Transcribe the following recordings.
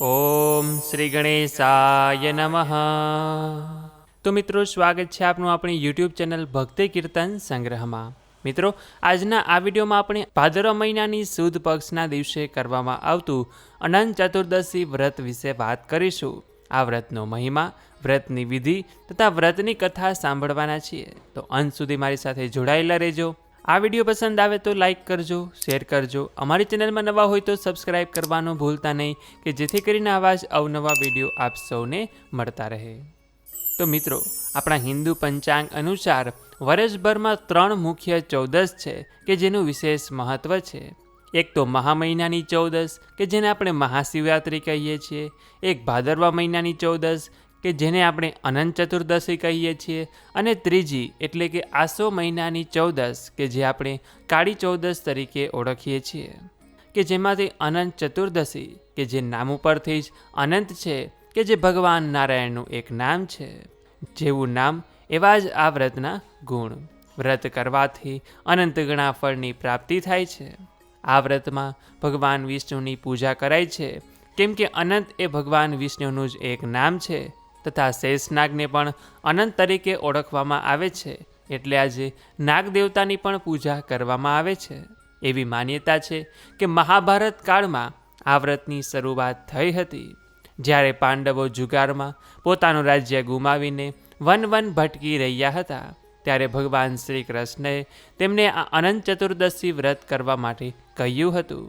ઓમ શ્રી ગણેશાય નમઃ. તો મિત્રો, સ્વાગત છે આપનું આપણી યુટ્યુબ ચેનલ ભક્તિ કીર્તન સંગ્રહમાં. મિત્રો, આજના આ વિડીયોમાં આપણે ભાદરવા મહિનાની સુદ પક્ષના દિવસે કરવામાં આવતું અનંત ચતુર્દશી વ્રત વિશે વાત કરીશું. આ વ્રતનો મહિમા, વ્રતની વિધિ તથા વ્રતની કથા સાંભળવાના છીએ. તો અંત સુધી મારી સાથે જોડાયેલા રહેજો. આ વીડિયો પસંદ આવે તો લાઈક કરજો, શેર કરજો. અમારી ચેનલમાં નવા હોય તો સબસ્ક્રાઈબ કરવાનું ભૂલતા નહીં, કે જેથી કરીને આવા જ અવનવા વીડિયો આપ સૌને મળતા રહે. તો મિત્રો, આપણા હિન્દુ પંચાંગ અનુસાર વર્ષભરમાં ત્રણ મુખ્ય ચૌદસ છે, કે જેનું વિશેષ મહત્ત્વ છે. એક તો મહા મહિનાની ચૌદસ કે જેને આપણે મહાશિવરાત્રિ કહીએ છીએ. એક ભાદરવા મહિનાની ચૌદસ કે જેને આપણે અનંત ચતુર્દશી કહીએ છીએ અને ત્રીજી એટલે કે આસો મહિનાની ચૌદશ કે જે આપણે કાળી ચૌદશ તરીકે ઓળખીએ છીએ. કે જેમાંથી અનંત ચતુર્દશી કે જે નામ ઉપરથી જ અનંત છે કે જે ભગવાન નારાયણનું એક નામ છે. જેવું નામ એવા જ આ વ્રતના ગુણ. વ્રત કરવાથી અનંત ગણા ફળની પ્રાપ્તિ થાય છે. આ વ્રતમાં ભગવાન વિષ્ણુની પૂજા કરાય છે. કેમ કે અનંત એ ભગવાન વિષ્ણુનું જ એક નામ છે. તથા શેષનાગને પણ અનંત તરીકે ઓળખવામાં આવે છે, એટલે આજે નાગદેવતાની પણ પૂજા કરવામાં આવે છે. એવી માન્યતા છે કે મહાભારત કાળમાં આ વ્રતની શરૂઆત થઈ હતી. જ્યારે પાંડવો જુગારમાં પોતાનું રાજ્ય ગુમાવીને વન વન ભટકી રહ્યા હતા, ત્યારે ભગવાન શ્રી કૃષ્ણએ તેમને આ અનંત ચતુર્દશી વ્રત કરવા માટે કહ્યું હતું.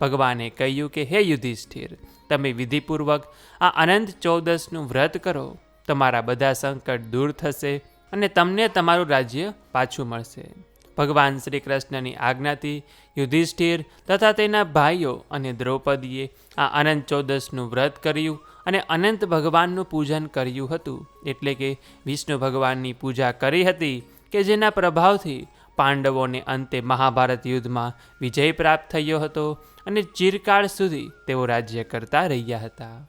ભગવાને કહ્યું કે, હે યુધિષ્ઠિર તમે વિધિપૂર્વક આ અનંત ચૌદસનું વ્રત કરો, તમારા બધા સંકટ દૂર થશે અને તમને તમારું રાજ્ય પાછું મળશે. ભગવાન શ્રી કૃષ્ણની આજ્ઞાથી યુધિષ્ઠિર તથા તેના ભાઈઓ અને દ્રૌપદીએ આ અનંત ચૌદસનું વ્રત કર્યું અને અનંત ભગવાનનું પૂજન કર્યું હતું. એટલે કે વિષ્ણુ ભગવાનની પૂજા કરી હતી કે જેના પ્રભાવથી પાંડવોને અંતે મહાભારત યુદ્ધમાં વિજય પ્રાપ્ત થયો હતો અને ચિરકાળ સુધી તેઓ રાજ્ય કરતા રહ્યા હતા.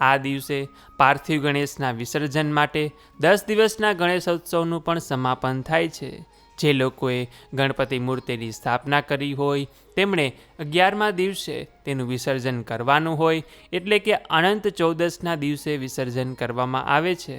આ દિવસે પાર્થિવ ગણેશના વિસર્જન માટે દસ દિવસના ગણેશોત્સવનું પણ સમાપન થાય છે. જે લોકોએ ગણપતિ મૂર્તિની સ્થાપના કરી હોય, તેમણે અગિયારમા દિવસે તેનું વિસર્જન કરવાનું હોય, એટલે કે અનંત ચૌદસના દિવસે વિસર્જન કરવામાં આવે છે.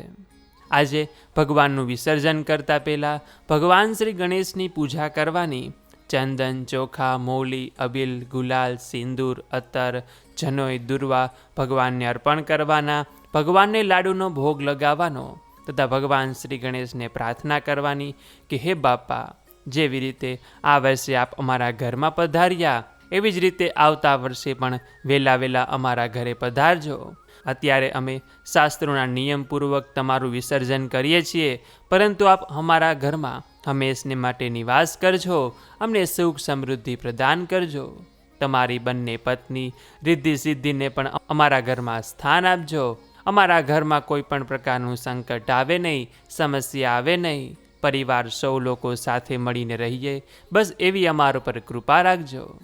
આજે ભગવાનનું વિસર્જન કરતા પહેલાં ભગવાન શ્રી ગણેશની પૂજા કરવાની ચંદન, ચોખા, મૌલી, અબિલ, ગુલાલ, સિંદૂર અત્તર જનોય દુર્વા ભગવાનને અર્પણ કરવાના, ભગવાનને લાડુનો ભોગ લગાવવાનો તથા ભગવાન શ્રી ગણેશને પ્રાર્થના કરવાની કે હે બાપા, જેવી રીતે આ વર્ષે આપ અમારા ઘરમાં પધાર્યા, એવી જ રીતે આવતા વર્ષે પણ વહેલા વહેલા અમારા ઘરે પધારજો. અત્યારે અમે શાસ્ત્રોના નિયમપૂર્વક તમારું વિસર્જન કરીએ છીએ, પરંતુ આપ અમારા ઘરમાં હંમેશને માટે નિવાસ કરજો, અમને સુખ સમૃદ્ધિ પ્રદાન કરજો. તમારી બંને પત્ની રિદ્ધિ સિદ્ધિને પણ અમારા ઘરમાં સ્થાન આપજો. અમારા ઘરમાં કોઈ પણ પ્રકારનું સંકટ આવે નહીં, સમસ્યા આવે નહીં. પરિવાર સૌ લોકો સાથે મળીને રહીએ, બસ એવી અમારા પર કૃપા રાખજો.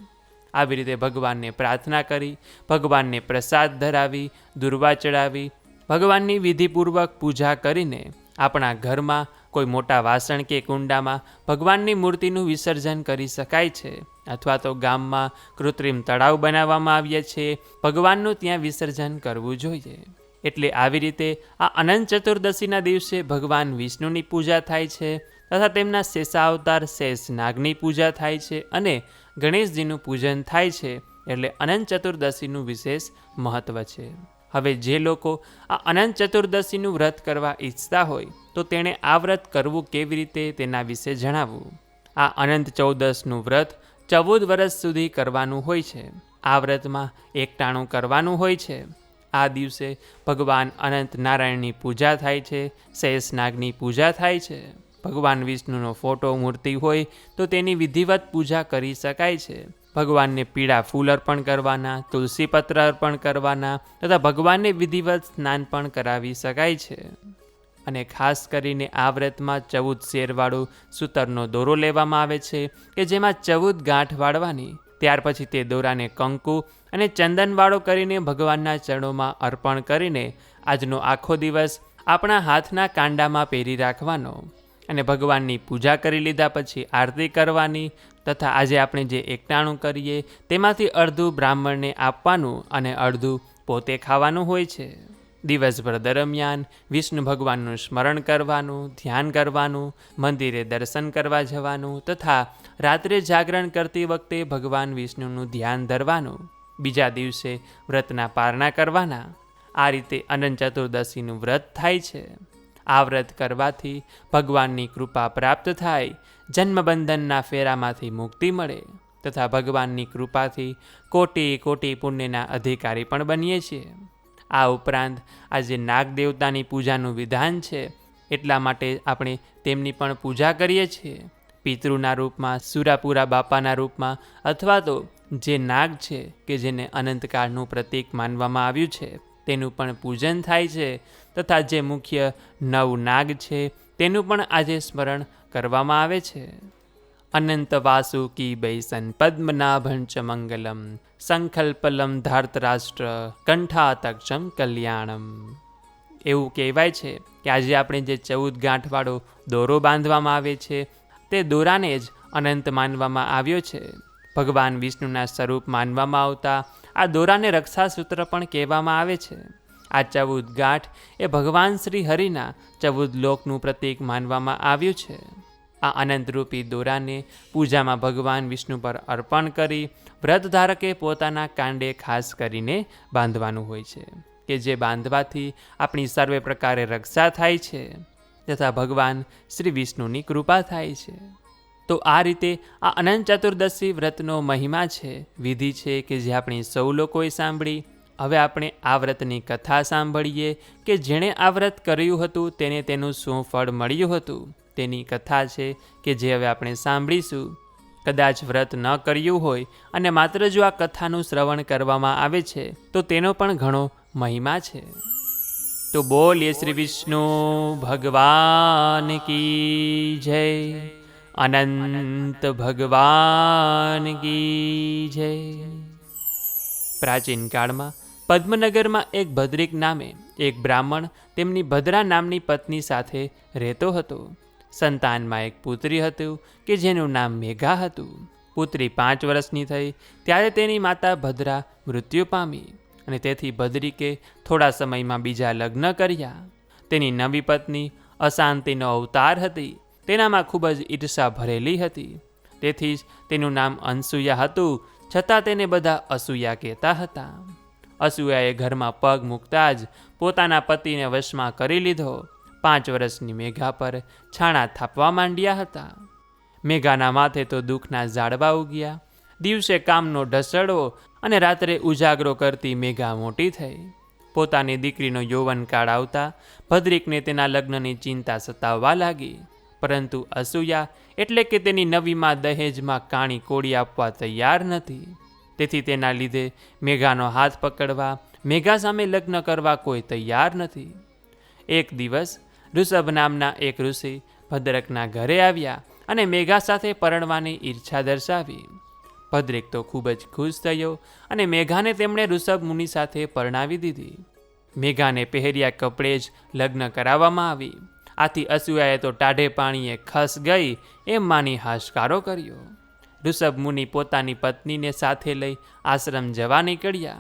આવી રીતે ભગવાનને પ્રાર્થના કરી, ભગવાનને પ્રસાદ ધરાવી, દુર્વા ચડાવી, ભગવાનની વિધિપૂર્વક પૂજા કરીને આપણા ઘરમાં કોઈ મોટા વાસણ કે કુંડામાં ભગવાનની મૂર્તિનું વિસર્જન કરી શકાય છે અથવા તો ગામમાં કૃત્રિમ તળાવ બનાવવામાં આવ્યા છે, ભગવાનનું ત્યાં વિસર્જન કરવું જોઈએ. એટલે આવી રીતે આ અનંત ચતુર્દશીના દિવસે ભગવાન વિષ્ણુની પૂજા થાય છે તથા તેમના શેષાવતાર શેષ નાગની પૂજા થાય છે અને ગણેશજીનું પૂજન થાય છે એટલે અનંત ચતુર્દશીનું વિશેષ મહત્ત્વ છે. હવે જે લોકો આ અનંત ચતુર્દશીનું વ્રત કરવા ઈચ્છતા હોય, તો તેણે આ વ્રત કરવું કેવી રીતે તેના વિશે જણાવવું. આ અનંત ચૌદસનું વ્રત ચૌદ વર્ષ સુધી કરવાનું હોય છે. આ વ્રતમાં એકટાણું કરવાનું હોય છે. આ દિવસે ભગવાન અનંત નારાયણની પૂજા થાય છે, શેષનાગની પૂજા થાય છે. ભગવાન વિષ્ણુનો ફોટો, મૂર્તિ હોય તો તેની વિધિવત પૂજા કરી શકાય છે. ભગવાનને પીળા ફૂલ અર્પણ કરવાના, તુલસીપત્ર અર્પણ કરવાના તથા ભગવાનને વિધિવત સ્નાન પણ કરાવી શકાય છે. અને ખાસ કરીને આ વ્રતમાં ચૌદ શેરવાળું સૂતરનો દોરો લેવામાં આવે છે કે જેમાં ચૌદ ગાંઠ વાળવાની. ત્યાર પછી તે દોરાને કંકુ અને ચંદનવાળો કરીને ભગવાનના ચરણોમાં અર્પણ કરીને આજનો આખો દિવસ આપણા હાથના કાંડામાં પહેરી રાખવાનો. અને ભગવાનની પૂજા કરી લીધા પછી આરતી કરવાની તથા આજે આપણે જે એકટાણું કરીએ તેમાંથી અડધું બ્રાહ્મણને આપવાનું અને અડધું પોતે ખાવાનું હોય છે. દિવસભર દરમિયાન વિષ્ણુ ભગવાનનું સ્મરણ કરવાનું, ધ્યાન કરવાનું, મંદિરે દર્શન કરવા જવાનું તથા રાત્રે જાગરણ કરતી વખતે ભગવાન વિષ્ણુનું ધ્યાન ધરવાનું. બીજા દિવસે વ્રતના પારણા કરવાના. આ રીતે અનંત ચતુર્દશીનું વ્રત થાય છે. આ વ્રત કરવાથી ભગવાનની કૃપા પ્રાપ્ત થાય, જન્મબંધનના ફેરામાંથી મુક્તિ મળે તથા ભગવાનની કૃપાથી કોટી કોટી પુણ્યના અધિકારી પણ બનીએ છીએ. આ ઉપરાંત આજે નાગ દેવતાની પૂજાનું વિધાન છે, એટલા માટે આપણે તેમની પણ પૂજા કરીએ છીએ. પિતૃના રૂપમાં, સુરાપુરા બાપાના રૂપમાં અથવા તો જે નાગ છે કે જેને અનંતકાળનું પ્રતીક માનવામાં આવ્યું છે, તેનું પણ પૂજન થાય છે. તથા જે મુખ્ય નવ નાગ છે, તેનું પણ આજે સ્મરણ કરવામાં આવે છે. અનંત વાસુકી બૈસન પદ્મનાભંચ મંગલમ, સંકલ્પલમ ધાર્તરાષ્ટ્ર કંઠાતક્ષમ કલ્યાણમ. એવું કહેવાય છે કે આજે આપણે જે ચૌદ ગાંઠવાળો દોરો બાંધવામાં આવે છે, તે દોરાને જ અનંત માનવામાં આવ્યો છે. ભગવાન વિષ્ણુના સ્વરૂપ માનવામાં આવતા આ દોરાને રક્ષાસૂત્ર પણ કહેવામાં આવે છે. આ ચૌદ ગાંઠ એ ભગવાન શ્રી હરિના ચૌદ લોકનું પ્રતીક માનવામાં આવ્યું છે. આ અનંતરૂપી દોરાને પૂજામાં ભગવાન વિષ્ણુ પર અર્પણ કરી વ્રત ધારકે પોતાના કાંડે ખાસ કરીને બાંધવાનું હોય છે, કે જે બાંધવાથી આપણી સર્વે પ્રકારે રક્ષા થાય છે, તથા ભગવાન શ્રી વિષ્ણુની કૃપા થાય છે. તો આ રીતે આ અનંત ચતુર્દશી વ્રતનો મહિમા છે, વિધિ છે કે જે આપણે સૌ લોકોએ સાંભળી હવે આપણે આ વ્રતની કથા સાંભળીએ કે જેણે આ વ્રત કર્યું હતું, તેને તેનું શું ફળ મળ્યું હતું? તેની કથા છે કે જે હવે આપણે સાંભળીશું. કદાચ વ્રત ન કર્યું હોય અને માત્ર જો આ કથાનું શ્રવણ કરવામાં આવે છે, તો તેનો પણ ઘણો મહિમા છે. તો બોલીએ શ્રી વિષ્ણુ, ભગવાન કી જય. અનંત ભગવાન કી જય. પ્રાચીન કાળમાં પદ્મનગરમાં એક ભદ્રિક નામે એક બ્રાહ્મણ તેમની ભદ્રા નામની પત્ની સાથે રહેતો હતો. સંતાનમાં એક પુત્રી હતું કે જેનું નામ મેઘા હતું. પુત્રી પાંચ વર્ષની થઈ, ત્યારે તેની માતા ભદ્રા મૃત્યુ પામી અને તેથી ભદ્રિકે થોડા સમયમાં બીજા લગ્ન કર્યા. તેની નવી પત્ની અશાંતિનો અવતાર હતી, તેનામાં ખૂબ જ ઈર્ષા ભરેલી હતી. તેથી જ તેનું નામ અનસૂયા હતું, છતાં તેને બધા અસૂયા કહેતા હતા. અસૂયાએ ઘરમાં પગ મૂકતા જ પોતાના પતિને વશમાં કરી લીધો. પાંચ વર્ષની મેઘા પર છાણા થાપવા માંડ્યા હતા. મેઘાના માથે તો દુઃખના ઝાડવા ઉગ્યા. દિવસે કામનો ઢસડવો અને રાત્રે ઉજાગરો કરતી મેઘા મોટી થઈ. પોતાની દીકરીનો યૌવનકાળ આવતા ભદ્રિકને તેના લગ્નની ચિંતા સતાવવા લાગી. પરંતુ અસૂયા એટલે કે તેની નવીમાં દહેજમાં કાણી કોડી આપવા તૈયાર નથી. તેથી તેના લીધે મેઘાનો હાથ પકડવા, મેઘા સામે લગ્ન કરવા કોઈ તૈયાર નથી. એક દિવસ ઋષભ નામના એક ઋષિ ભદ્રકના ઘરે આવ્યા અને મેઘા સાથે પરણવાની ઈચ્છા દર્શાવી. ભદ્રેક તો ખૂબ જ ખુશ થયો અને મેઘાને તેમણે ઋષભ મુનિ સાથે પરણાવી દીધી. મેઘાને પહેર્યા કપડે જ લગ્ન કરાવવામાં આવી. આથી અસૂયાએ તો ટાઢે પાણીએ ખસ ગઈ એમ માની હાશકારો કર્યો. ઋષભ મુનિ પોતાની પત્નીને સાથે લઈ આશ્રમ જવા નીકળ્યા.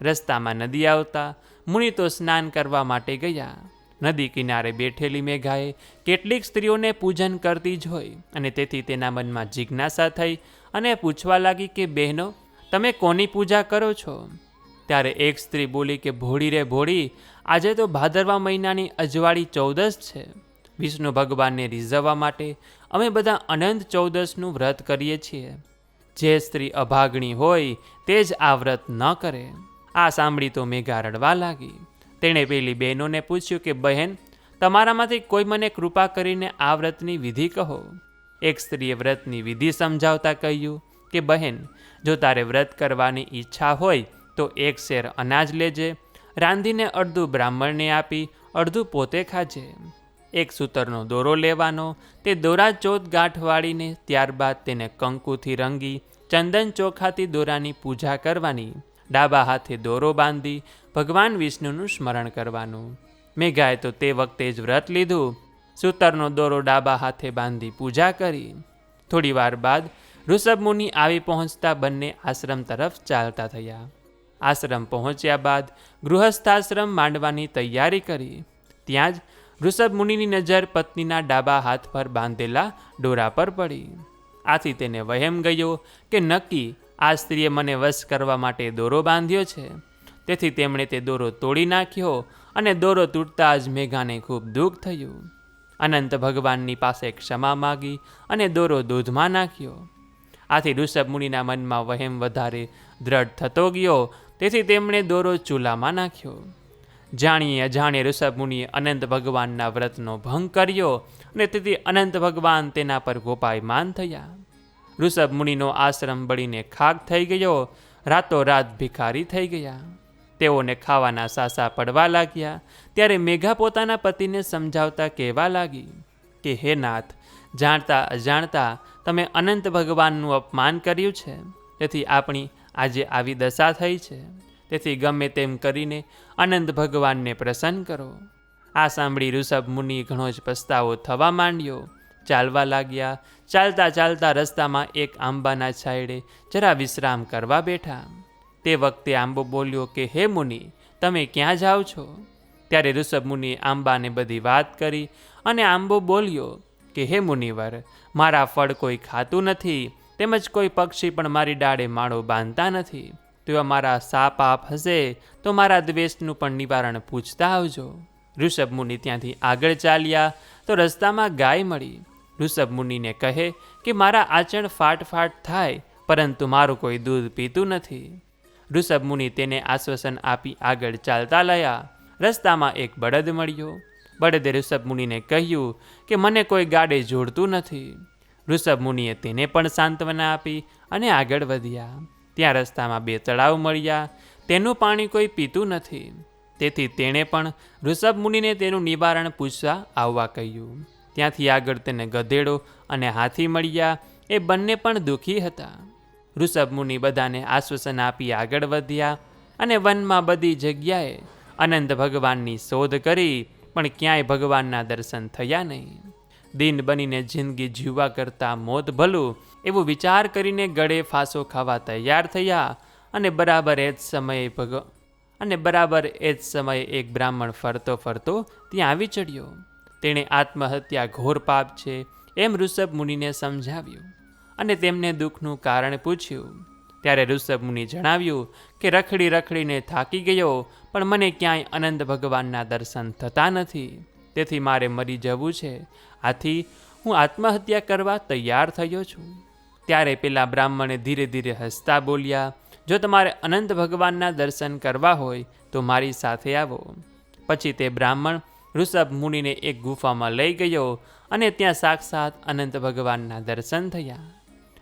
રસ્તામાં નદી આવતા મુનિ તો સ્નાન કરવા માટે ગયા. નદી કિનારે બેઠેલી મેઘાએ કેટલીક સ્ત્રીઓને પૂજન કરતી જોઈ અને તેથી તેના મનમાં જિજ્ઞાસા થઈ અને પૂછવા લાગી કે, બહેનો, તમે કોની પૂજા કરો છો? ત્યારે એક સ્ત્રી બોલી કે ભોળી રે ભોળી, આજે તો ભાદરવા મહિનાની અજવાળી ચૌદસ છે. વિષ્ણુ ભગવાનને રીઝવવા માટે અમે બધા અનંત ચૌદસનું વ્રત કરીએ છીએ. જે સ્ત્રી અભાગણી હોય તે જ આ વ્રત ન કરે. આ સાંભળી તો મેઘા રડવા લાગી. તેણે પેલી બહેનોને પૂછ્યું કે, બહેન, તમારામાંથી કોઈ મને કૃપા કરીને આ વ્રતની વિધિ કહો. એક સ્ત્રીએ વ્રતની વિધિ સમજાવતા કહ્યું કે, બહેન, જો તારે વ્રત કરવાની ઈચ્છા હોય, તો એક શેર અનાજ લેજે. રાંધીને અડધું બ્રાહ્મણને આપી અડધું પોતે ખાજે. એક સૂતરનો દોરો લેવાનો, તે દોરા ચોથ ગાંઠ વાળીને ત્યારબાદ તેને કંકુથી રંગી, ચંદન ચોખાથી દોરાની પૂજા કરવાની, ડાબા હાથે દોરો બાંધી, ભગવાન વિષ્ણુનું સ્મરણ કરવાનું. મેઘાએ તો તે વખતે જ વ્રત લીધું. સૂતરનો દોરો ડાબા હાથે બાંધી પૂજા કરી. થોડી વાર બાદ ઋષભ મુનિ આવી પહોંચતા બંને આશ્રમ તરફ ચાલતા થયા. આશ્રમ પહોંચ્યા બાદ ગૃહસ્થાશ્રમ માંડવાની તૈયારી કરી. ત્યાં જ ઋષભ મુનિની નજર પત્નીના ડાબા હાથ પર બાંધેલા ડોરા પર પડી. આથી તેને વહેમ ગયો કે નક્કી આ સ્ત્રીએ મને વશ કરવા માટે દોરો બાંધ્યો છે. તેથી તેમણે તે દોરો તોડી નાખ્યો અને દોરો તૂટતા જ મેઘાને ખૂબ દુઃખ થયું. અનંત ભગવાનની પાસે ક્ષમા માગી અને દોરો દૂધમાં નાખ્યો. આથી ઋષભ મુનિના મનમાં વહેમ વધારે દ્રઢ થતો ગયો. તેથી તેમણે દોરો ચૂલામાં નાખ્યો. જાણીએ અજાણીએ ઋષભ મુનિએ અનંત ભગવાનના વ્રતનો ભંગ કર્યો અને તેથી અનંત ભગવાન તેના પર ગોપાયમાન થયા. ઋષભ મુનિનો આશ્રમ બળીને ખાક થઈ ગયો, રાતોરાત ભિખારી થઈ ગયા. તેઓને ખાવાના સાસા પડવા લાગ્યા, ત્યારે મેઘા પોતાના પતિને સમજાવતા કહેવા લાગી કે, હે નાથ, જાણતા અજાણતા તમે અનંત ભગવાનનું અપમાન કર્યું છે. તેથી આપણી આજે આવી દશા થઈ છે. તેથી ગમે તેમ કરીને અનંત ભગવાનને પ્રસન્ન કરો. આ સાંભળી ઋષભ મુનિ ઘણો જ પસ્તાવો થવા માંડ્યો. ચાલવા લાગ્યા. ચાલતા ચાલતા રસ્તામાં એક આંબાના છાંયડે જરા વિશ્રામ કરવા બેઠા. તે વખતે આંબો બોલ્યો કે, હે મુનિ, તમે ક્યાં જાઓ છો? ત્યારે ઋષભ મુનિ આંબાને બધી વાત કરી અને આંબો બોલ્યો કે, હે મુનિવર, મારા ફળ કોઈ ખાતું નથી, તેમજ કોઈ પક્ષી પણ મારી ડાળે માળો બાંધતા નથી. તો એવા મારા સાપ આપ હશે, તો મારા દ્વેષનું પણ નિવારણ પૂછતા આવજો. ઋષભ મુનિ ત્યાંથી આગળ ચાલ્યા, તો રસ્તામાં ગાય મળી. ઋષભ મુનિને કહે કે મારા આચરણ ફાટ ફાટ થાય, પરંતુ મારું કોઈ દૂધ પીતું નથી. ઋષભ મુનિ તેને આશ્વાસન આપી આગળ ચાલતા લયા. રસ્તામાં એક બળદ મળ્યો. બળદે ઋષભ મુનિને કહ્યું કે મને કોઈ ગાડે જોડતું નથી. ઋષભ મુનિએ તેને પણ સાંત્વના આપી અને આગળ વધ્યા. ત્યાં રસ્તામાં બે તળાવ મળ્યા તેનું પાણી કોઈ પીતું નથી. તેથી તેણે પણ ઋષભ મુનિને તેનું નિવારણ પૂછવા આવવા કહ્યું. ત્યાંથી આગળ તેને ગધેડો અને હાથી મળ્યા એ બંને પણ દુઃખી હતા. ઋષભ મુનિ બધાને આશ્વાસન આપી આગળ વધ્યા અને વનમાં બધી જગ્યાએ અનંત ભગવાનની શોધ કરી, પણ ક્યાંય ભગવાનના દર્શન થયા નહીં. દિન બનીને જિંદગી જીવવા કરતાં મોત ભલું, એવું વિચાર કરીને ગળે ફાંસો ખાવા તૈયાર થયા અને બરાબર એ જ સમયે ભગ, અને બરાબર એ જ સમયે એક બ્રાહ્મણ ફરતો ફરતો ત્યાં આવી ચડ્યો તેણે આત્મહત્યા ઘોર પાપ છે એમ ઋષભ મુનિને સમજાવ્યું અને તેમને દુઃખનું કારણ પૂછ્યું. ત્યારે ઋષભ મુનિ જણાવ્યું કે રખડી રખડીને થાકી ગયો, પણ મને ક્યાંય અનંત ભગવાનના દર્શન થતા નથી. તેથી મારે મરી જવું છે. આથી હું આત્મહત્યા કરવા તૈયાર થયો છું. ત્યારે પેલા બ્રાહ્મણે ધીરે ધીરે હસતા બોલ્યા, જો તમારે અનંત ભગવાનના દર્શન કરવા હોય, તો મારી સાથે આવો. પછી તે બ્રાહ્મણ ઋષભ મુનિને એક ગુફામાં લઈ ગયો અને ત્યાં સાક્ષાત અનંત ભગવાનના દર્શન થયા.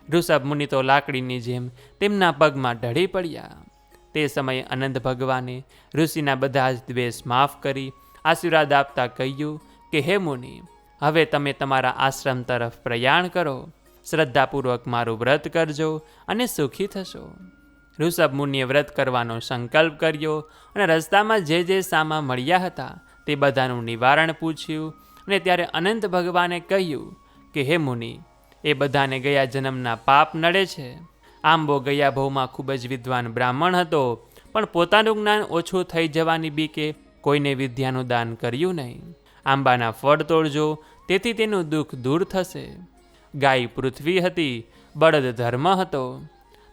ઋષભ મુનિ તો લાકડીની જેમ તેમના પગમાં ઢળી પડ્યા. તે સમયે અનંત ભગવાને ઋષિના બધા જ દ્વેષ માફ કરી આશીર્વાદ આપતા કહ્યું કે, હે મુનિ, હવે તમે તમારા આશ્રમ તરફ પ્રયાણ કરો. શ્રદ્ધાપૂર્વક મારું વ્રત કરજો અને સુખી થશો. ઋષભ મુનિએ વ્રત કરવાનો સંકલ્પ કર્યો અને રસ્તામાં જે જે સામા મળ્યા હતા તે બધાનું નિવારણ પૂછ્યું અને ત્યારે અનંત ભગવાને કહ્યું કે, હે મુનિ, એ બધાને ગયા જન્મના પાપ નડે છે. આંબો ગયા ભવમાં ખૂબ જ વિદ્વાન બ્રાહ્મણ હતો, પણ પોતાનું જ્ઞાન ઓછું થઈ જવાની બીકે કોઈને વિદ્યાનું દાન કર્યું નહીં. આંબાના ફળ તોડજો, તેથી તેનું દુઃખ દૂર થશે. ગાય પૃથ્વી હતી, બળદ ધર્મ હતો.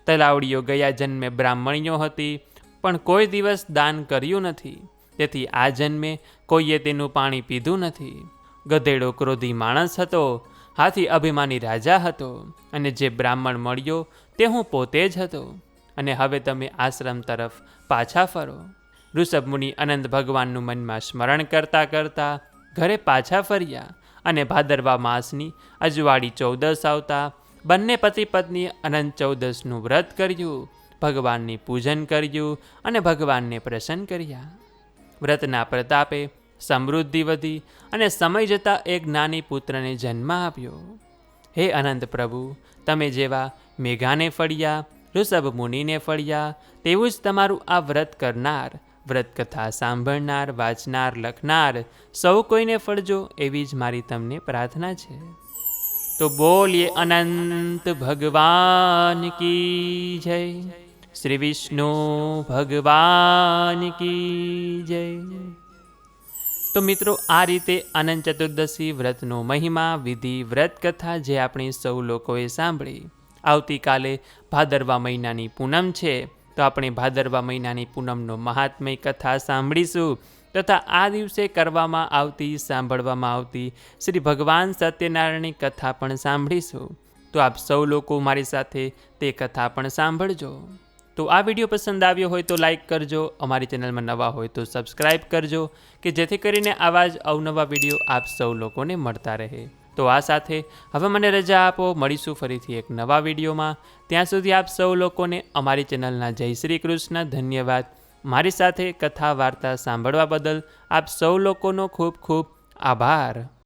તલાવડીઓ ગયા જન્મે બ્રાહ્મણીઓ હતી, પણ કોઈ દિવસ દાન કર્યું નથી. તેથી આ જન્મે કોઈએ તેનું પાણી પીધું નથી. ગધેડો ક્રોધી માણસ હતો, હાથી અભિમાની રાજા હતો, અને જે બ્રાહ્મણ મળ્યો તે હું પોતે જ હતો. અને હવે તમે આશ્રમ તરફ પાછા ફરો. ઋષભ મુનિ અનંત ભગવાનનું મનમાં સ્મરણ કરતા કરતા ઘરે પાછા ફર્યા અને ભાદરવા માસની અજવાળી ચૌદસ આવતા બંને પતિ પત્ની અનંત ચૌદસનું વ્રત કર્યું, ભગવાનની પૂજન કર્યું અને ભગવાનને પ્રસન્ન કર્યા. વ્રતના પ્રતાપે સમૃદ્ધિ વધી અને સમય જતાં એક નાની પુત્રને જન્મ આપ્યો. હે અનંત પ્રભુ, તમે જેવા મેઘાને ફળ્યા, ઋષભ મુનિને ફળ્યા, તેવું જ તમારું આ વ્રત કરનાર વ્રત કથા સાંભળનાર, વાંચનાર, લખનાર, સૌ કોઈને ફળજો એવી જ મારી તમને પ્રાર્થના છે. તો બોલીએ અનંત ભગવાન કી જય. શ્રી વિષ્ણુ ભગવાન કી જય. તો મિત્રો, આ રીતે અનંત ચતુર્દશી વ્રતનો મહિમા, વિધિ વ્રત કથા જે આપણે સૌ લોકોએ સાંભળી, આવતીકાલે ભાદરવા મહિનાની પૂનમ છે. તો આપણે ભાદરવા મહિનાની પૂનમનો મહાત્મય કથા સાંભળીશું તથા આ દિવસે કરવામાં આવતી, સાંભળવામાં આવતી શ્રી ભગવાન સત્યનારાયણની કથા પણ સાંભળીશું. તો આપ સૌ લોકો મારી સાથે તે કથા પણ સાંભળજો. તો આ વીડિયો પસંદ આવ્યો હોય તો લાઈક કરજો, અમારી ચેનલમાં નવા હોય તો સબસ્ક્રાઈબ કરજો, કે જેથી કરીને આવા જ અવનવા વીડિયો આપ સૌ લોકોને મળતા રહે. તો આ સાથે હવે મને રજા આપો. મળીશું ફરીથી એક નવા વિડીયોમાં. ત્યાં સુધી આપ સૌ લોકોને અમારી ચેનલના જય શ્રી કૃષ્ણ. ધન્યવાદ. મારી સાથે કથા વાર્તા સાંભળવા બદલ આપ સૌ લોકોનો ખૂબ ખૂબ આભાર.